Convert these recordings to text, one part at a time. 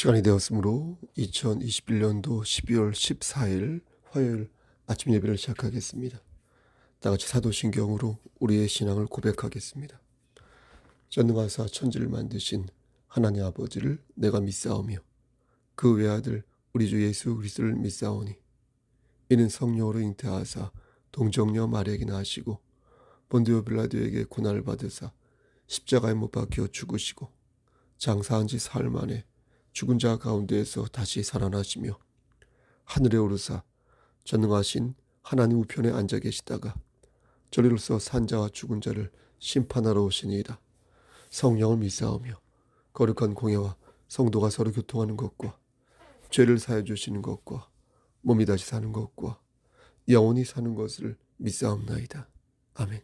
시간이 되었으므로 2021년도 12월 14일 화요일 아침 예배를 시작하겠습니다. 다 같이 사도신경으로 우리의 신앙을 고백하겠습니다. 전능하사 천지를 만드신 하나님 아버지를 내가 믿사오며 그 외아들 우리 주 예수 그리스도를 믿사오니 이는 성령으로 잉태하사 동정녀 마리아에게 나시고 본디오 빌라도에게 고난을 받으사 십자가에 못 박혀 죽으시고 장사한 지 사흘 만에 죽은 자 가운데에서 다시 살아나시며 하늘에 오르사 전능하신 하나님 우편에 앉아 계시다가 저리로서 산자와 죽은 자를 심판하러 오시니이다. 성령을 믿사오며 거룩한 공예와 성도가 서로 교통하는 것과 죄를 사해 주시는 것과 몸이 다시 사는 것과 영원히 사는 것을 믿사옵나이다. 아멘.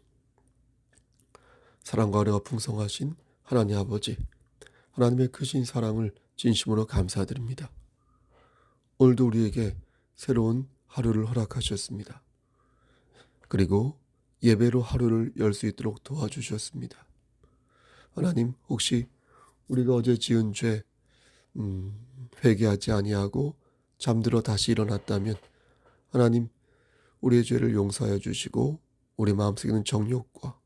사랑과 은혜가 풍성하신 하나님 아버지, 하나님의 크신 사랑을 진심으로 감사드립니다. 오늘도 우리에게 새로운 하루를 허락하셨습니다. 그리고 예배로 하루를 열 수 있도록 도와주셨습니다. 하나님, 혹시 우리가 어제 지은 죄, 음, 회개하지 아니하고 잠들어 다시 일어났다면, 하나님, 우리의 죄를 용서하여 주시고, 우리 마음속에 있는 정욕과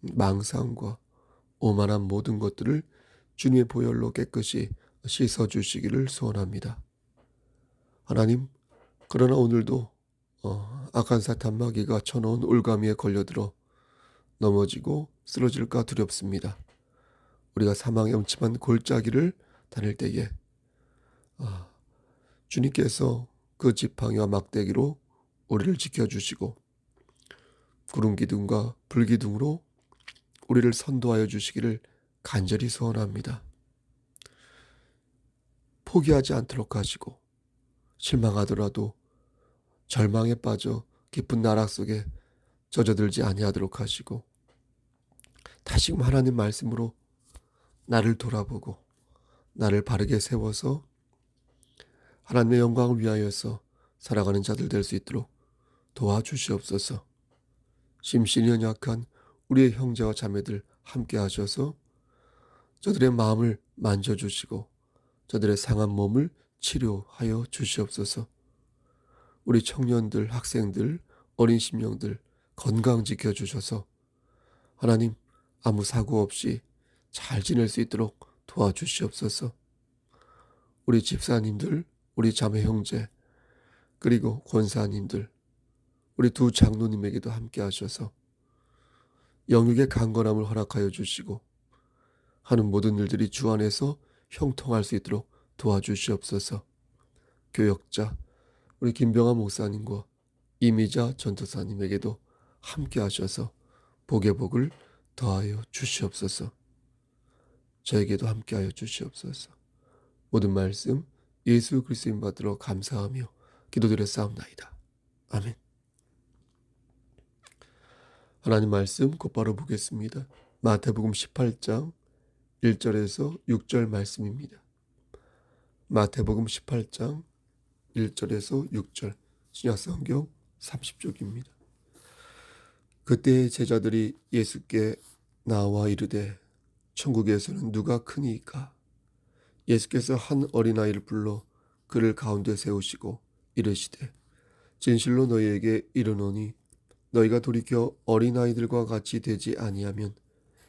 망상과 오만한 모든 것들을 주님의 보혈로 깨끗이 씻어 주시기를 소원합니다. 하나님, 그러나 오늘도 어, 악한 사탄 마귀가 쳐놓은 올가미에 걸려들어 넘어지고 쓰러질까 두렵습니다. 우리가 사망의 엄침한 골짜기를 다닐 때에 아, 주님께서 그 지팡이와 막대기로 우리를 지켜주시고 구름 기둥과 불 기둥으로 우리를 선도하여 주시기를 간절히 소원합니다. 포기하지 않도록 하시고 실망하더라도 절망에 빠져 깊은 나락 속에 젖어들지 아니하도록 하시고 다시금 하나님 말씀으로 나를 돌아보고 나를 바르게 세워서 하나님의 영광을 위하여서 살아가는 자들 될 수 있도록 도와주시옵소서. 심신이 연약한 우리의 형제와 자매들 함께 하셔서 저들의 마음을 만져주시고 저들의 상한 몸을 치료하여 주시옵소서. 우리 청년들, 학생들, 어린 심령들 건강 지켜 주셔서 하나님 아무 사고 없이 잘 지낼 수 있도록 도와주시옵소서. 우리 집사님들, 우리 자매 형제, 그리고 권사님들, 우리 두 장로님에게도 함께 하셔서 영육의 강건함을 허락하여 주시고 하는 모든 일들이 주 안에서 형통할 수 있도록 도와주시옵소서. 교역자 우리 김병아 목사님과 이미자 전도사님에게도 함께 하셔서 복의 복을 더하여 주시옵소서. 저에게도 함께하여 주시옵소서. 모든 말씀 예수 그리스도인 받들어 감사하며 기도드렸사옵나이다. 아멘. 하나님 말씀 곧바로 보겠습니다. 마태복음 18장 1절에서 6절 말씀입니다. 마태복음 18장 1절에서 6절 신약성경 30쪽입니다. 그때 제자들이 예수께 나와 이르되 천국에서는 누가 크니까 예수께서 한 어린아이를 불러 그를 가운데 세우시고 이르시되 진실로 너희에게 이르노니 너희가 돌이켜 어린아이들과 같이 되지 아니하면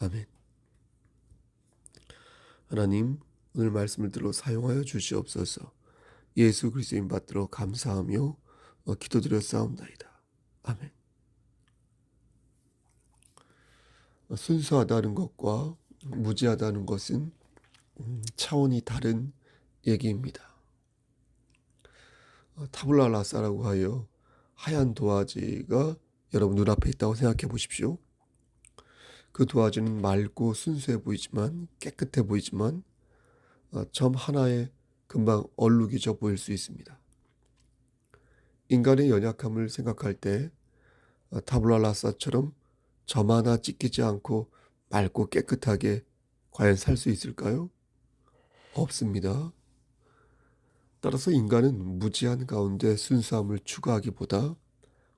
아멘. 하나님 오늘 말씀을 들어 사용하여 주시옵소서. 예수 그리스도인 받들어 감사하며 어, 기도드렸사옵나이다. 아멘. 어, 순수하다는 것과 무지하다는 것은 음, 차원이 다른 얘기입니다. 어, 타블라 라사라고 하여 하얀 도화지가 여러분 눈앞에 있다고 생각해 보십시오. 그 도화지는 맑고 순수해 보이지만 깨끗해 보이지만 점 하나에 금방 얼룩이져 보일 수 있습니다. 인간의 연약함을 생각할 때 어, 타블라라사처럼 점 하나 찢기지 않고 맑고 깨끗하게 과연 살 수 있을까요? 없습니다. 따라서 인간은 무지한 가운데 순수함을 추구하기보다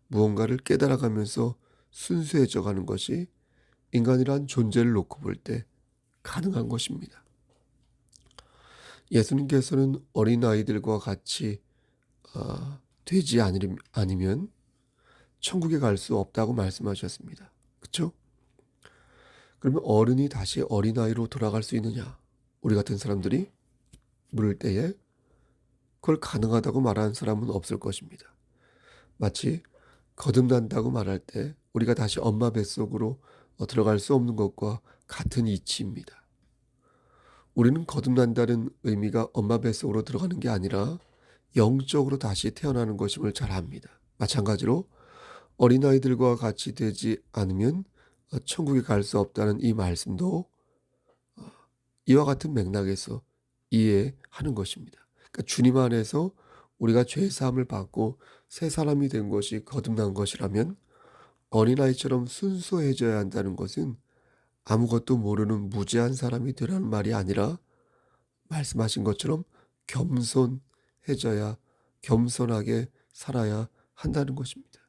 무언가를 깨달아가면서 순수해져 가는 것이 인간이란 존재를 놓고 볼 때 가능한 것입니다. 예수님께서는 어린 아이들과 같이 아, 되지 않으리, 아니면 천국에 갈 수 없다고 말씀하셨습니다. 그렇죠? 그러면 어른이 다시 어린 아이로 돌아갈 수 있느냐? 우리 같은 사람들이 물을 때에 그걸 가능하다고 말하는 사람은 없을 것입니다. 마치 거듭난다고 말할 때 우리가 다시 엄마 뱃속으로 어, 들어갈 수 없는 것과 같은 이치입니다. 우리는 거듭난다는 의미가 엄마 뱃속으로 들어가는 게 아니라 영적으로 다시 태어나는 것임을 잘 압니다. 마찬가지로 어린아이들과 같이 되지 않으면 어, 천국에 갈 수 없다는 이 말씀도 어, 이와 같은 맥락에서 이해하는 것입니다. 그러니까 주님 안에서 우리가 죄 사함을 받고 새 사람이 된 것이 거듭난 것이라면 어린아이처럼 순수해져야 한다는 것은 아무것도 모르는 무지한 사람이 되라는 말이 아니라 말씀하신 것처럼 겸손해져야 겸손하게 살아야 한다는 것입니다.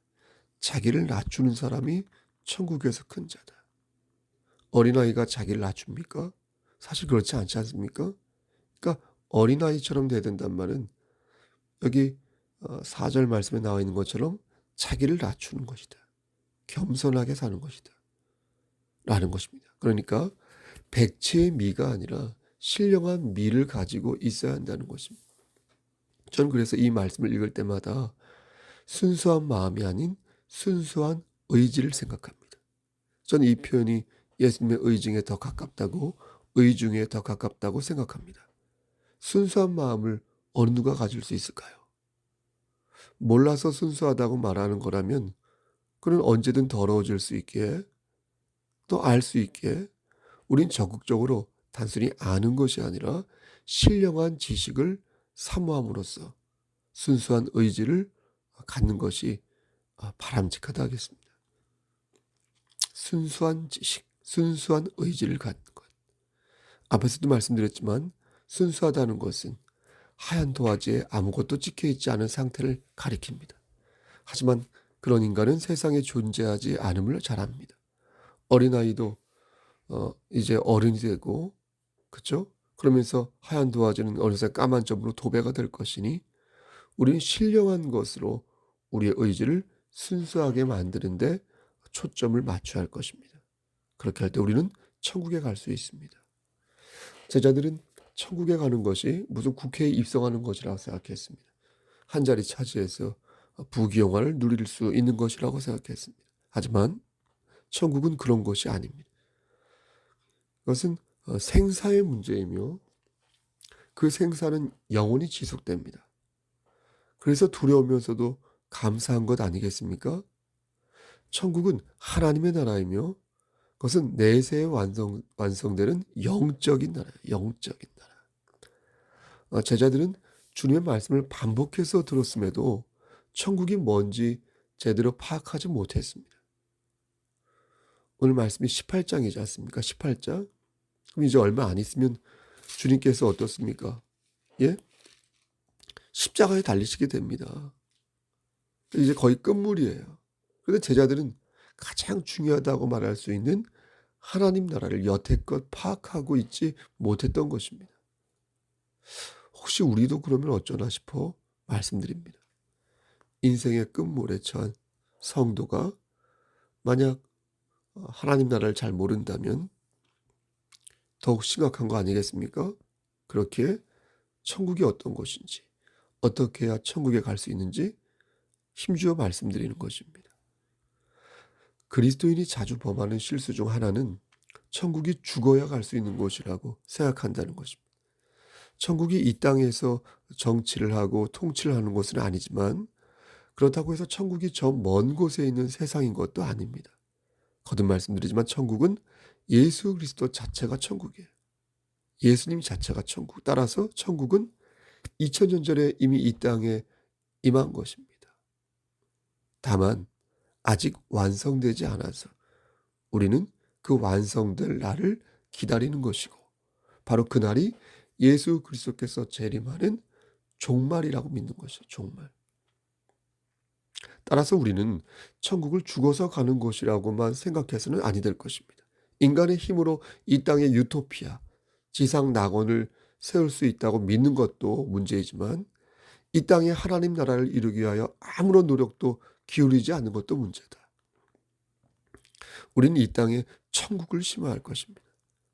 자기를 낮추는 사람이 천국에서 큰 자다. 어린아이가 자기를 낮춥니까? 사실 그렇지 않지 않습니까? 그러니까 어린아이처럼 돼야 된단 말은 여기 4절 말씀에 나와 있는 것처럼 자기를 낮추는 것이다. 겸손하게 사는 것이다. 라는 것입니다. 그러니까 백치의 미가 아니라 신령한 미를 가지고 있어야 한다는 것입니다. 저는 그래서 이 말씀을 읽을 때마다 순수한 마음이 아닌 순수한 의지를 생각합니다. 저는 이 표현이 예수님의 의중에 더 가깝다고 의중에 더 가깝다고 생각합니다. 순수한 마음을 어느 누가 가질 수 있을까요? 몰라서 순수하다고 말하는 거라면 그는 언제든 더러워질 수 있기에 또 알 수 있기에 우린 적극적으로 단순히 아는 것이 아니라 신령한 지식을 사모함으로써 순수한 의지를 갖는 것이 바람직하다 하겠습니다. 순수한 지식, 순수한 의지를 갖는 것. 앞에서도 말씀드렸지만 순수하다는 것은 하얀 도화지에 아무것도 찍혀 있지 않은 상태를 가리킵니다. 하지만 그런 인간은 세상에 존재하지 않음을 잘 압니다. 어린아이도 어, 이제 어른이 되고 그렇죠? 그러면서 하얀 도화지는 어느새 까만 점으로 도배가 될 것이니 우리는 신령한 것으로 우리의 의지를 순수하게 만드는데 초점을 맞춰야 할 것입니다. 그렇게 할 때 우리는 천국에 갈 수 있습니다. 제자들은 천국에 가는 것이 무슨 국회에 입성하는 것이라고 생각했습니다. 한 자리 차지해서 부귀영화를 누릴 수 있는 것이라고 생각했습니다. 하지만 천국은 그런 것이 아닙니다. 그것은 어, 생사의 문제이며 그 생사는 영원히 지속됩니다. 그래서 두려우면서도 감사한 것 아니겠습니까? 천국은 하나님의 나라이며 그것은 내세에 완성, 완성되는 영적인 나라예요. 영적인 나라. 어, 제자들은 주님의 말씀을 반복해서 들었음에도 천국이 뭔지 제대로 파악하지 못했습니다. 오늘 말씀이 18장이지 않습니까? 18장. 그럼 이제 얼마 안 있으면 주님께서 어떻습니까? 예? 십자가에 달리시게 됩니다. 이제 거의 끝물이에요. 그런데 제자들은 가장 중요하다고 말할 수 있는 하나님 나라를 여태껏 파악하고 있지 못했던 것입니다. 혹시 우리도 그러면 어쩌나 싶어 말씀드립니다. 인생의 끝물에 처한 성도가 만약 하나님 나라를 잘 모른다면 더욱 심각한 거 아니겠습니까? 그렇게 천국이 어떤 곳인지, 어떻게 해야 천국에 갈 수 있는지 힘주어 말씀드리는 것입니다. 그리스도인이 자주 범하는 실수 중 하나는 천국이 죽어야 갈 수 있는 곳이라고 생각한다는 것입니다. 천국이 이 땅에서 정치를 하고 통치를 하는 곳은 아니지만 그렇다고 해서 천국이 저 먼 곳에 있는 세상인 것도 아닙니다. 거듭 말씀드리지만 천국은 예수 그리스도 자체가 천국이에요. 예수님 자체가 천국. 따라서 천국은 2000년 전에 이미 이 땅에 임한 것입니다. 다만 아직 완성되지 않아서 우리는 그 완성될 날을 기다리는 것이고 바로 그 날이 예수 그리스도께서 재림하는 종말이라고 믿는 것이죠. 종말. 따라서 우리는 천국을 죽어서 가는 곳이라고만 생각해서는 아니 될 것입니다. 인간의 힘으로 이 땅의 유토피아, 지상 낙원을 세울 수 있다고 믿는 것도 문제이지만 이 땅에 하나님 나라를 이루기 위하여 아무런 노력도 기울이지 않는 것도 문제다. 우리는 이 땅에 천국을 심어야 할 것입니다.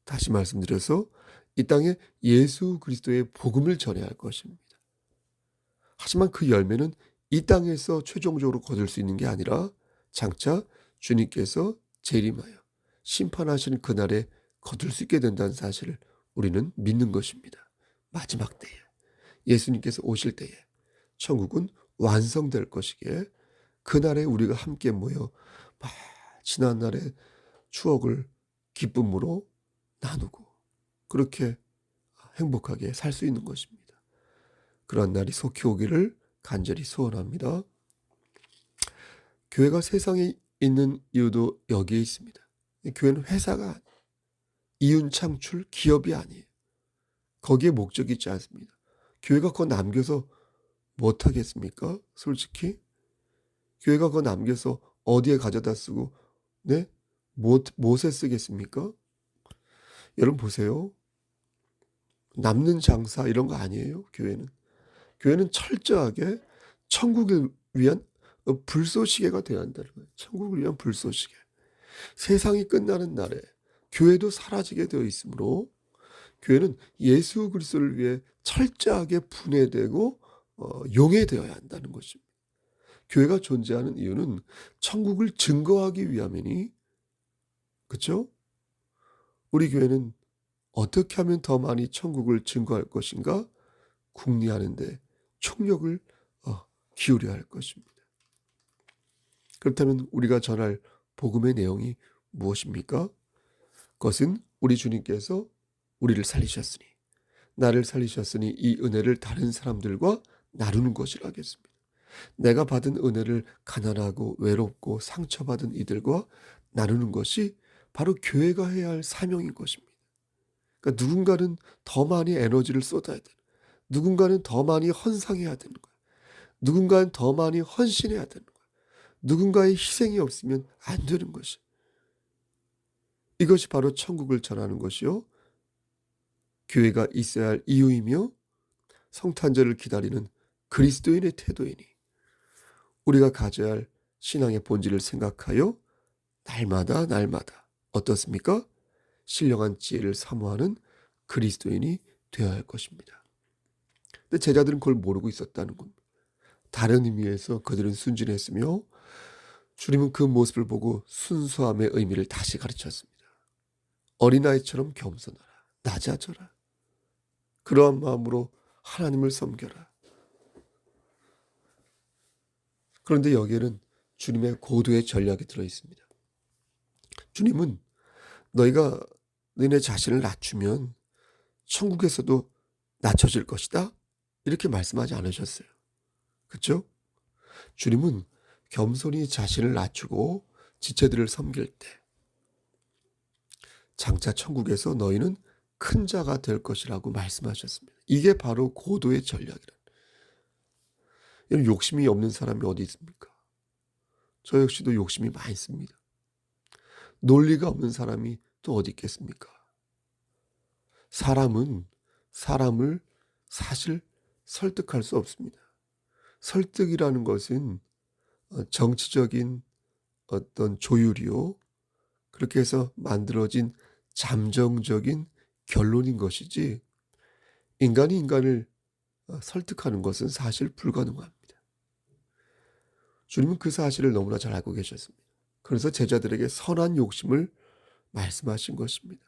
다시 말씀드려서 이 땅에 예수 그리스도의 복음을 전해야 할 것입니다. 하지만 그 열매는 이 땅에서 최종적으로 거둘 수 있는 게 아니라 장차 주님께서 재림하여 심판하시는 그날에 거둘 수 있게 된다는 사실을 우리는 믿는 것입니다. 마지막 때에 예수님께서 오실 때에 천국은 완성될 것이기에 그날에 우리가 함께 모여 막 지난 날의 추억을 기쁨으로 나누고 그렇게 행복하게 살 수 있는 것입니다. 그런 날이 속히 오기를 간절히 소원합니다. 교회가 세상에 있는 이유도 여기에 있습니다. 교회는 회사가 이윤 창출 기업이 아니에요. 거기에 목적이 있지 않습니다. 교회가 그거 남겨서 못하겠습니까? 솔직히 교회가 그거 남겨서 어디에 가져다 쓰고 네? 못, 못에 쓰겠습니까? 여러분 보세요. 남는 장사 이런 거 아니에요. 교회는. 교회는 철저하게 천국을 위한 불쏘시개가 되어야 한다는 거예요. 천국을 위한 불쏘시개. 세상이 끝나는 날에 교회도 사라지게 되어 있으므로 교회는 예수 그리스도를 위해 철저하게 분해되고 어, 용해되어야 한다는 것입니다. 교회가 존재하는 이유는 천국을 증거하기 위함이니 그렇죠? 우리 교회는 어떻게 하면 더 많이 천국을 증거할 것인가? 궁리하는데 총력을 어, 기울여야 할 것입니다. 그렇다면 우리가 전할 복음의 내용이 무엇입니까? 그것은 우리 주님께서 우리를 살리셨으니 나를 살리셨으니 이 은혜를 다른 사람들과 나누는 것이라 하겠습니다. 내가 받은 은혜를 가난하고 외롭고 상처받은 이들과 나누는 것이 바로 교회가 해야 할 사명인 것입니다. 그러니까 누군가는 더 많이 에너지를 쏟아야 되는, 누군가는 더 많이 헌상해야 되는 거야. 누군가는 더 많이 헌신해야 되는 거야. 누군가의 희생이 없으면 안 되는 것이. 이것이 바로 천국을 전하는 것이요. 교회가 있어야 할 이유이며 성탄절을 기다리는 그리스도인의 태도이니 우리가 가져야 할 신앙의 본질을 생각하여 날마다 날마다 어떻습니까? 신령한 지혜를 사모하는 그리스도인이 되어야 할 것입니다. 근데 제자들은 그걸 모르고 있었다는 겁니다. 다른 의미에서 그들은 순진했으며 주님은 그 모습을 보고 순수함의 의미를 다시 가르쳤습니다. 어린아이처럼 겸손하라. 낮아져라. 그러한 마음으로 하나님을 섬겨라. 그런데 여기에는 주님의 고도의 전략이 들어 있습니다. 주님은 너희가 너네 자신을 낮추면 천국에서도 낮춰질 것이다. 이렇게 말씀하지 않으셨어요. 그렇죠? 주님은 겸손히 자신을 낮추고 지체들을 섬길 때 장차 천국에서 너희는 큰 자가 될 것이라고 말씀하셨습니다. 이게 바로 고도의 전략이라. 욕심이 없는 사람이 어디 있습니까? 저 역시도 욕심이 많습니다. 논리가 없는 사람이 또 어디 있겠습니까? 사람은 사람을 사실 설득할 수 없습니다. 설득이라는 것은 어, 정치적인 어떤 조율이요. 그렇게 해서 만들어진 잠정적인 결론인 것이지 인간이 인간을 어, 설득하는 것은 사실 불가능합니다. 주님은 그 사실을 너무나 잘 알고 계셨습니다. 그래서 제자들에게 선한 욕심을 말씀하신 것입니다.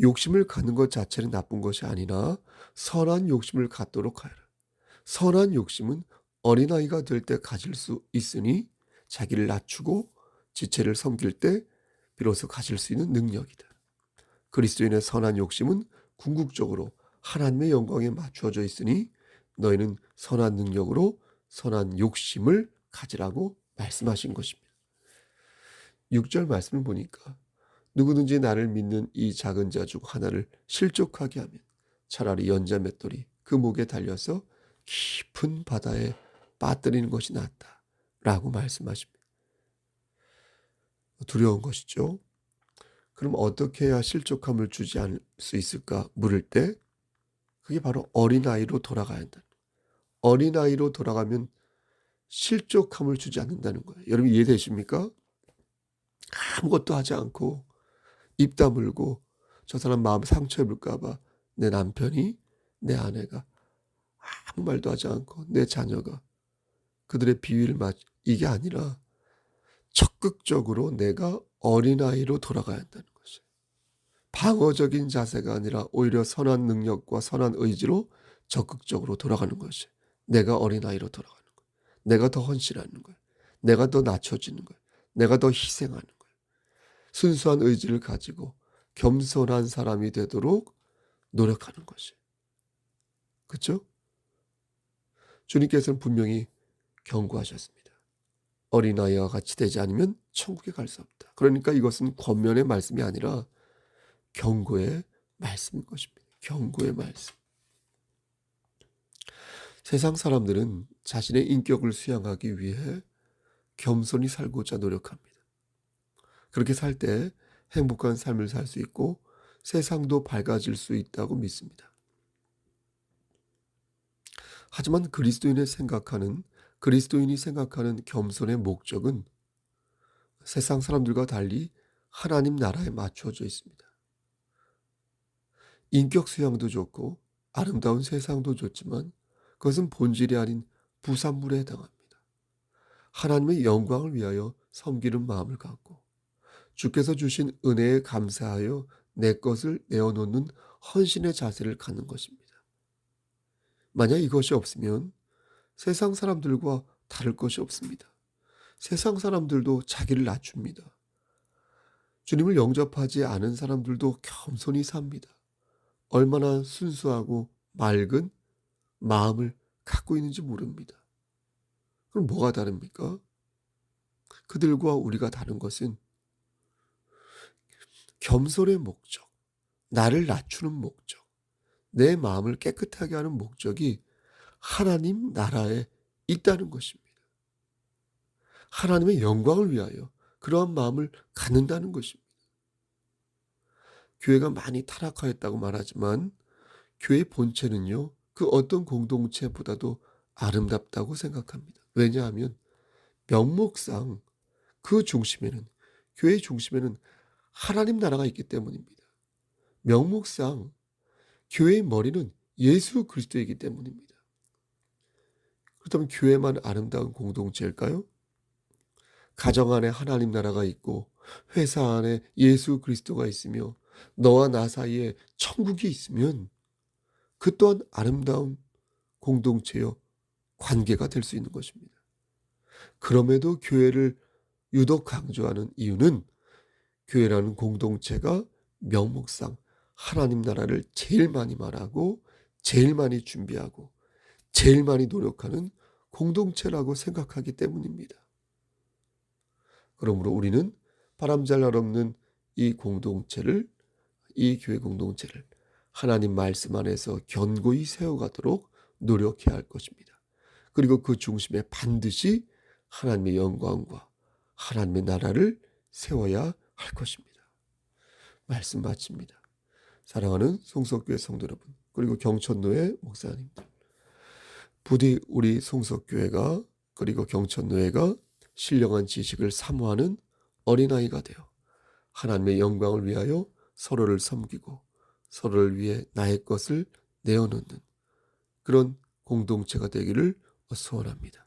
욕심을 갖는 것 자체는 나쁜 것이 아니라 선한 욕심을 갖도록 하여라. 선한 욕심은 어린아이가 될 때 가질 수 있으니 자기를 낮추고 지체를 섬길 때 비로소 가질 수 있는 능력이다. 그리스도인의 선한 욕심은 궁극적으로 하나님의 영광에 맞추어져 있으니 너희는 선한 능력으로 선한 욕심을 가지라고 말씀하신 것입니다. 6절 말씀을 보니까 누구든지 나를 믿는 이 작은 자 중 하나를 실족하게 하면 차라리 연자 맷돌이 그 목에 달려서 깊은 바다에 빠뜨리는 것이 낫다. 라고 말씀하십니다. 두려운 것이죠. 그럼 어떻게 해야 실족함을 주지 않을 수 있을까 물을 때 그게 바로 어린아이로 돌아가야 한다. 어린아이로 돌아가면 실족함을 주지 않는다는 거예요. 여러분 이해되십니까? 아무것도 하지 않고 입 다물고 저 사람 마음 상처 입을까봐 내 남편이 내 아내가 아무 말도 하지 않고 내 자녀가 그들의 비위를 맞 이게 아니라 적극적으로 내가 어린아이로 돌아가야 한다는 것이 방어적인 자세가 아니라 오히려 선한 능력과 선한 의지로 적극적으로 돌아가는 것이 내가 어린아이로 돌아가는 거예요. 내가 더 헌신하는 거예요. 내가 더 낮춰지는 거예요. 내가 더 희생하는 거예요. 순수한 의지를 가지고 겸손한 사람이 되도록 노력하는 것이. 그렇죠? 주님께서는 분명히 경고하셨습니다. 어린아이와 같이 되지 않으면 천국에 갈 수 없다. 그러니까 이것은 권면의 말씀이 아니라 경고의 말씀인 것입니다. 경고의 말씀. 세상 사람들은 자신의 인격을 수양하기 위해 겸손히 살고자 노력합니다. 그렇게 살 때 행복한 삶을 살 수 있고 세상도 밝아질 수 있다고 믿습니다. 하지만 그리스도인의 생각하는 그리스도인이 생각하는 겸손의 목적은 세상 사람들과 달리 하나님 나라에 맞춰져 있습니다. 인격 수양도 좋고 아름다운 세상도 좋지만 그것은 본질이 아닌 부산물에 해당합니다. 하나님의 영광을 위하여 섬기는 마음을 갖고 주께서 주신 은혜에 감사하여 내 것을 내어놓는 헌신의 자세를 갖는 것입니다. 만약 이것이 없으면 세상 사람들과 다를 것이 없습니다. 세상 사람들도 자기를 낮춥니다. 주님을 영접하지 않은 사람들도 겸손히 삽니다. 얼마나 순수하고 맑은 마음을 갖고 있는지 모릅니다. 그럼 뭐가 다릅니까? 그들과 우리가 다른 것은 겸손의 목적, 나를 낮추는 목적, 내 마음을 깨끗하게 하는 목적이 하나님 나라에 있다는 것입니다. 하나님의 영광을 위하여 그러한 마음을 갖는다는 것입니다. 교회가 많이 타락하였다고 말하지만 교회 본체는요, 그 어떤 공동체보다도 아름답다고 생각합니다. 왜냐하면 명목상 그 중심에는, 교회 중심에는 하나님 나라가 있기 때문입니다. 명목상 교회의 머리는 예수 그리스도이기 때문입니다. 그렇다면 교회만 아름다운 공동체일까요? 가정 안에 하나님 나라가 있고 회사 안에 예수 그리스도가 있으며 너와 나 사이에 천국이 있으면 그 또한 아름다운 공동체요 관계가 될 수 있는 것입니다. 그럼에도 교회를 유독 강조하는 이유는 교회라는 공동체가 명목상 하나님 나라를 제일 많이 말하고 제일 많이 준비하고 제일 많이 노력하는 공동체라고 생각하기 때문입니다. 그러므로 우리는 바람잘 없는 이 공동체를 이 교회 공동체를 하나님 말씀 안에서 견고히 세워가도록 노력해야 할 것입니다. 그리고 그 중심에 반드시 하나님의 영광과 하나님의 나라를 세워야 할 것입니다. 말씀 마칩니다. 사랑하는 송석교회 성도 여러분, 그리고 경천노회 목사님들. 부디 우리 송석교회가 그리고 경천노회가 신령한 지식을 사모하는 어린아이가 되어 하나님의 영광을 위하여 서로를 섬기고 서로를 위해 나의 것을 내어놓는 그런 공동체가 되기를 소원합니다.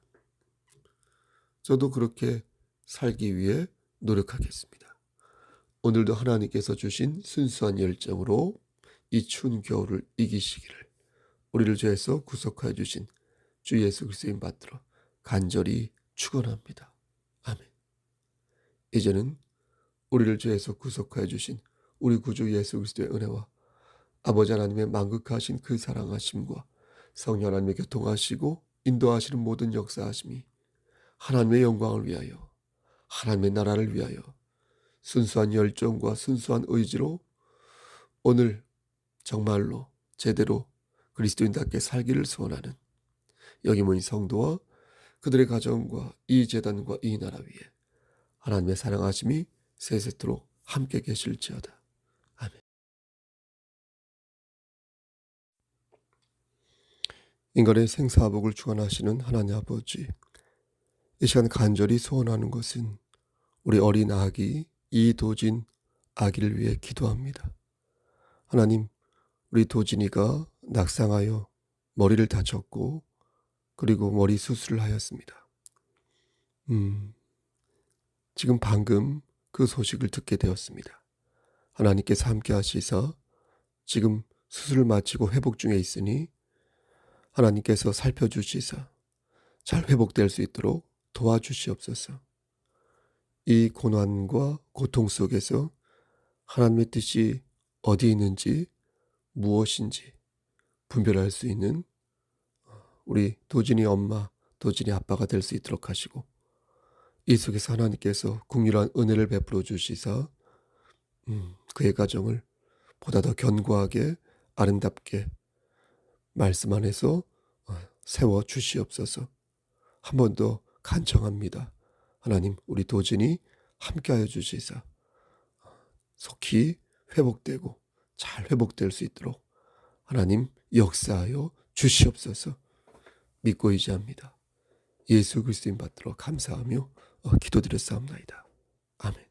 저도 그렇게 살기 위해 노력하겠습니다. 오늘도 하나님께서 주신 순수한 열정으로 이 추운 겨울을 이기시기를 우리를 죄에서 구속하여 주신 주 예수 그리스도인 받들어 간절히 축원합니다. 아멘. 이제는 우리를 죄에서 구속하여 주신 우리 구주 예수 그리스도의 은혜와 아버지 하나님의 만극하신 그 사랑하심과 성령 하나님의 교통하시고 인도하시는 모든 역사하심이 하나님의 영광을 위하여 하나님의 나라를 위하여 순수한 열정과 순수한 의지로 오늘 정말로 제대로 그리스도인답게 살기를 소원하는 여기 모인 성도와 그들의 가정과 이 재단과 이 나라 위에 하나님의 사랑하심이 세세토록 함께 계실지어다. 아멘. 인간의 생사복을 주관하시는 하나님 아버지, 이 시간 간절히 소원하는 것은 우리 어린 아기 이도진 아기를 위해 기도합니다. 하나님, 우리 도진이가 낙상하여 머리를 다쳤고 그리고 머리 수술을 하였습니다. 음, 지금 방금 그 소식을 듣게 되었습니다. 하나님께서 함께 하시사 지금 수술을 마치고 회복 중에 있으니 하나님께서 살펴주시사 잘 회복될 수 있도록 도와주시옵소서. 이 고난과 고통 속에서 하나님의 뜻이 어디 있는지 무엇인지 분별할 수 있는 우리 도진이 엄마, 도진이 아빠가 될 수 있도록 하시고 이 속에서 하나님께서 국률한 은혜를 베풀어 주시사 음, 그의 가정을 보다 더 견고하게 아름답게 말씀 안에서 어, 세워 주시옵소서. 한 번 더 간청합니다. 하나님, 우리 도진이 함께하여 주시사 속히 회복되고 잘 회복될 수 있도록 하나님 역사하여 주시옵소서. 믿고 의지합니다. 예수 그리스도인 받들어 감사하며 어, 기도드렸사옵나이다. 아멘.